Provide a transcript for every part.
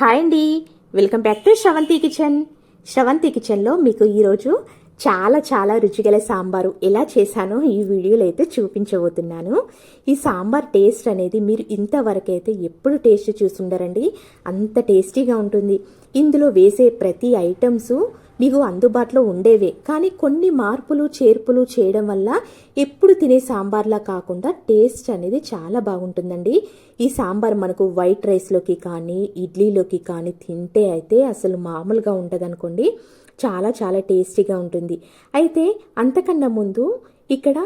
Hi అండి. Welcome back to Sravanthi kitchen. Sravanthi కిచెన్లో మీకు ఈరోజు చాలా చాలా రుచిగల సాంబారు ఎలా చేశానో ఈ వీడియోలో అయితే చూపించబోతున్నాను. ఈ సాంబార్ టేస్ట్ అనేది మీరు ఇంతవరకు అయితే ఎప్పుడు టేస్ట్ చూసుండరండి. అంత టేస్టీగా ఉంటుంది. ఇందులో వేసే ప్రతి ఐటమ్స్ మీకు అందుబాటులో ఉండేవే. కానీ కొన్ని మార్పులు చేర్పులు చేయడం వల్ల ఎప్పుడు తినే సాంబార్లా కాకుండా టేస్ట్ అనేది చాలా బాగుంటుందండి. ఈ సాంబార్ మనకు వైట్ రైస్లోకి కానీ ఇడ్లీలోకి కానీ తింటే అయితే అసలు మామూలుగా ఉండదనుకోండి చాలా చాలా టేస్టీగా ఉంటుంది. అయితే అంతకన్నా ముందు ఇక్కడ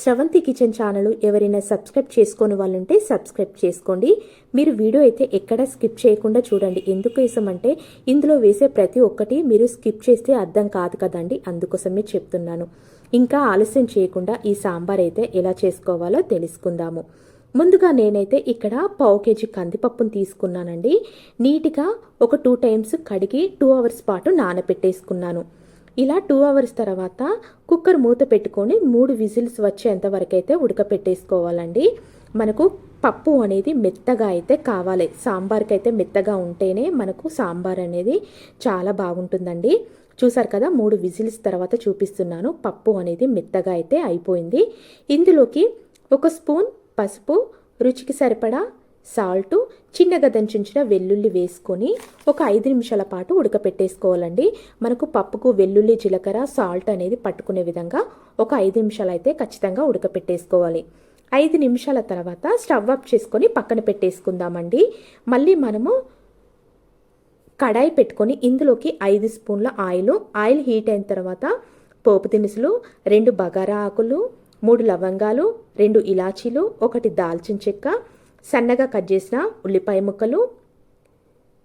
శ్రవంతి కిచెన్ ఛానల్ ఎవరైనా సబ్స్క్రైబ్ చేసుకొని వాళ్ళుంటే సబ్స్క్రైబ్ చేసుకోండి. మీరు వీడియో అయితే ఎక్కడ స్కిప్ చేయకుండా చూడండి. ఎందుకు వేసామంటే ఇందులో వేసే ప్రతి ఒక్కటి మీరు స్కిప్ చేస్తే అర్థం కాదు కదండి. అందుకోసమే చెప్తున్నాను. ఇంకా ఆలస్యం చేయకుండా ఈ సాంబార్ అయితే ఎలా చేసుకోవాలో తెలుసుకుందాము. ముందుగా నేనైతే ఇక్కడ పావు కేజీ కందిపప్పును తీసుకున్నానండి. నీట్గా ఒక టూ టైమ్స్ కడిగి టూ అవర్స్ పాటు నానబెట్టేసుకున్నాను. ఇలా టూ అవర్స్ తర్వాత కుక్కర్ మూత పెట్టుకొని మూడు విజిల్స్ వచ్చేంత వరకైతే ఉడకపెట్టేసుకోవాలండి. మనకు పప్పు అనేది మెత్తగా అయితే కావాలి. సాంబార్కి అయితే మెత్తగా ఉంటేనే మనకు సాంబార్ అనేది చాలా బాగుంటుందండి. చూసారు కదా మూడు విజిల్స్ తర్వాత చూపిస్తున్నాను. పప్పు అనేది మెత్తగా అయితే అయిపోయింది. ఇందులోకి ఒక స్పూన్ పసుపు రుచికి సరిపడా సాల్ట్ చిన్నగా దంచుంచిన వెల్లుల్లి వేసుకొని ఒక ఐదు నిమిషాల పాటు ఉడకపెట్టేసుకోవాలండి. మనకు పప్పుకు వెల్లుల్లి జీలకర్ర సాల్ట్ అనేది పట్టుకునే విధంగా ఒక ఐదు నిమిషాలు అయితే ఖచ్చితంగా ఉడకపెట్టేసుకోవాలి. ఐదు నిమిషాల తర్వాత స్టవ్ ఆఫ్ చేసుకొని పక్కన పెట్టేసుకుందామండి. మళ్ళీ మనము కడాయి పెట్టుకొని ఇందులోకి ఐదు స్పూన్ల ఆయిల్. ఆయిల్ హీట్ అయిన తర్వాత పోపు దినుసులు రెండు బగారా ఆకులు మూడు లవంగాలు రెండు ఇలాచీలు ఒకటి దాల్చిన చెక్క సన్నగా కట్ చేసిన ఉల్లిపాయ ముక్కలు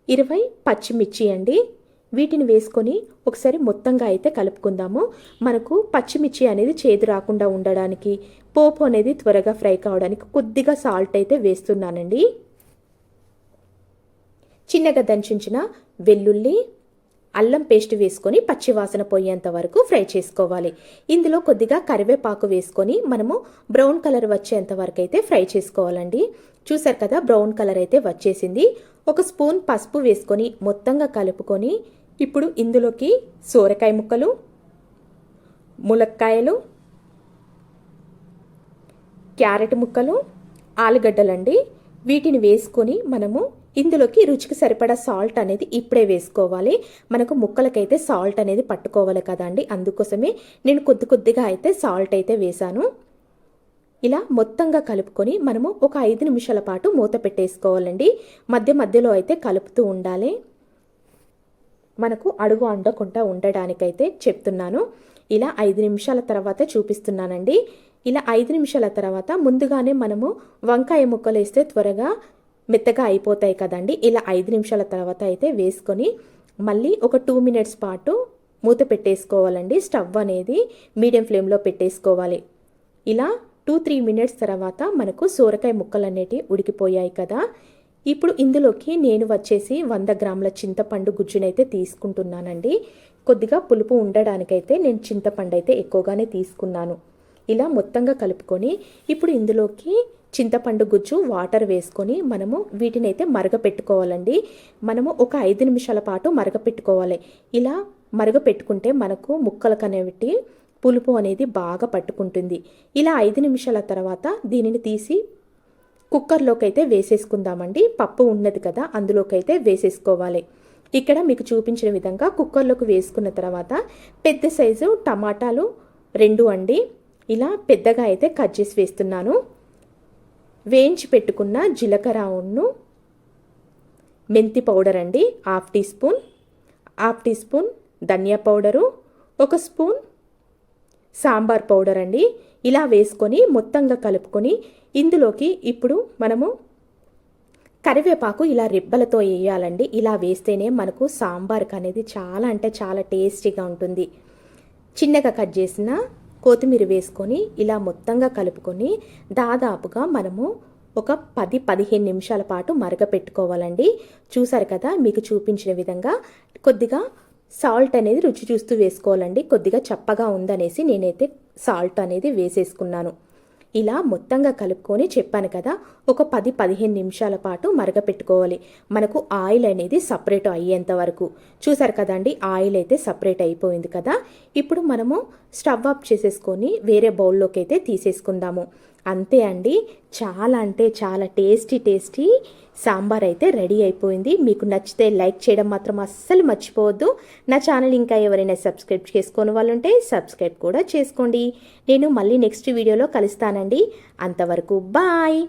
ఇరవై పచ్చిమిర్చి అండి. వీటిని వేసుకొని ఒకసారి మొత్తంగా అయితే కలుపుకుందాము. మనకు పచ్చిమిర్చి అనేది చేదు రాకుండా ఉండడానికి పోపు అనేది త్వరగా ఫ్రై కావడానికి కొద్దిగా సాల్ట్ అయితే వేస్తున్నానండి. చిన్నగా దంచించిన వెల్లుల్లి అల్లం పేస్ట్ వేసుకొని పచ్చివాసన పోయేంత వరకు ఫ్రై చేసుకోవాలి. ఇందులో కొద్దిగా కరివేపాకు వేసుకొని మనము బ్రౌన్ కలర్ వచ్చేంత వరకు అయితే ఫ్రై చేసుకోవాలండి. చూసారు కదా బ్రౌన్ కలర్ అయితే వచ్చేసింది. ఒక స్పూన్ పసుపు వేసుకొని మొత్తంగా కలుపుకొని ఇప్పుడు ఇందులోకి సోరకాయ ముక్కలు ములక్కాయలు క్యారెట్ ముక్కలు ఆలుగడ్డలండి. వీటిని వేసుకొని మనము ఇందులోకి రుచికి సరిపడా సాల్ట్ అనేది ఇప్పుడే వేసుకోవాలి. మనకు ముక్కలకైతే సాల్ట్ అనేది పట్టుకోవాలి కదండి. అందుకోసమే నేను కొద్ది కొద్దిగా అయితే సాల్ట్ అయితే వేశాను. ఇలా మొత్తంగా కలుపుకొని మనము ఒక ఐదు నిమిషాల పాటు మూత పెట్టేసుకోవాలండి. మధ్య మధ్యలో అయితే కలుపుతూ ఉండాలి. మనకు అడుగు అండకుండా ఉండడానికైతే చెప్తున్నాను. ఇలా ఐదు నిమిషాల తర్వాత చూపిస్తున్నానండి. ఇలా ఐదు నిమిషాల తర్వాత ముందుగానే మనము వంకాయ ముక్కలు వేస్తే త్వరగా మెత్తగా అయిపోతాయి కదండి. ఇలా ఐదు నిమిషాల తర్వాత అయితే వేసుకొని మళ్ళీ ఒక టూ మినిట్స్ పాటు మూత పెట్టేసుకోవాలండి. స్టవ్ అనేది మీడియం ఫ్లేమ్లో పెట్టేసుకోవాలి. ఇలా టూ త్రీ మినిట్స్ తర్వాత మనకు సోరకాయ ముక్కలు అనేటివి ఉడికిపోయాయి కదా. ఇప్పుడు ఇందులోకి నేను వచ్చేసి వంద గ్రాముల చింతపండు గుజ్జునైతే తీసుకుంటున్నానండి. కొద్దిగా పులుపు ఉండడానికైతే నేను చింతపండు అయితే ఎక్కువగానే తీసుకున్నాను. ఇలా మొత్తంగా కలుపుకొని ఇప్పుడు ఇందులోకి చింతపండు గుజ్జు వాటర్ వేసుకొని మనము వీటిని అయితే మరగపెట్టుకోవాలండి. మనము ఒక ఐదు నిమిషాల పాటు మరగపెట్టుకోవాలి. ఇలా మరగపెట్టుకుంటే మనకు ముక్కలకు అనేవి పులుపు అనేది బాగా పట్టుకుంటుంది. ఇలా ఐదు నిమిషాల తర్వాత దీనిని తీసి కుక్కర్లోకి అయితే వేసేసుకుందామండి. పప్పు ఉన్నది కదా అందులోకి అయితే వేసేసుకోవాలి. ఇక్కడ మీకు చూపించిన విధంగా కుక్కర్లోకి వేసుకున్న తర్వాత పెద్ద సైజు టమాటాలు రెండు అండి. ఇలా పెద్దగా అయితే కట్ చేసి వేస్తున్నాను. వేయించి పెట్టుకున్న జీలకర్ర ఉన్ను మెంతి పౌడర్ అండి half teaspoon half teaspoon ధనియా పౌడరు ఒక స్పూన్ సాంబార్ పౌడర్ అండి. ఇలా వేసుకొని మొత్తంగా కలుపుకొని ఇందులోకి ఇప్పుడు మనము కరివేపాకు ఇలా రిబ్బలతో వేయాలండి. ఇలా వేస్తేనే మనకు సాంబార్కి అనేది చాలా అంటే చాలా టేస్టీగా ఉంటుంది. చిన్నగా కట్ చేసిన కొత్తిమీర వేసుకొని ఇలా మొత్తంగా కలుపుకొని దాదాపుగా మనము ఒక పది పదిహేను నిమిషాల పాటు మరగపెట్టుకోవాలండి. చూసారు కదా మీకు చూపించిన విధంగా కొద్దిగా సాల్ట్ అనేది రుచి చూస్తూ వేసుకోవాలండి. కొద్దిగా చప్పగా ఉందనేసి నేనైతే సాల్ట్ అనేది వేసేసుకున్నాను. ఇలా మొత్తంగా కలుపుకొని చెప్పాను కదా ఒక పది పదిహేను నిమిషాల పాటు మరగపెట్టుకోవాలి. మనకు ఆయిల్ అనేది సపరేట్ అయ్యేంత వరకు. చూసారు కదండి ఆయిల్ అయితే సపరేట్ అయిపోయింది కదా. ఇప్పుడు మనము స్టవ్ ఆఫ్ చేసేసుకొని వేరే బౌల్లోకి అయితే తీసేసుకుందాము. అంతే అండి. చాలా అంటే చాలా టేస్టీ టేస్టీ సాంబార్ అయితే రెడీ అయిపోయింది. మీకు నచ్చితే లైక్ చేయడం మాత్రం అస్సలు మర్చిపోవద్దు. నా ఛానల్ ఇంకా ఎవరైనా సబ్స్క్రైబ్ చేసుకోని వాళ్ళు ఉంటే సబ్స్క్రైబ్ కూడా చేసుకోండి. నేను మళ్ళీ నెక్స్ట్ వీడియోలో కలుస్తానండి. అంతవరకు బాయ్!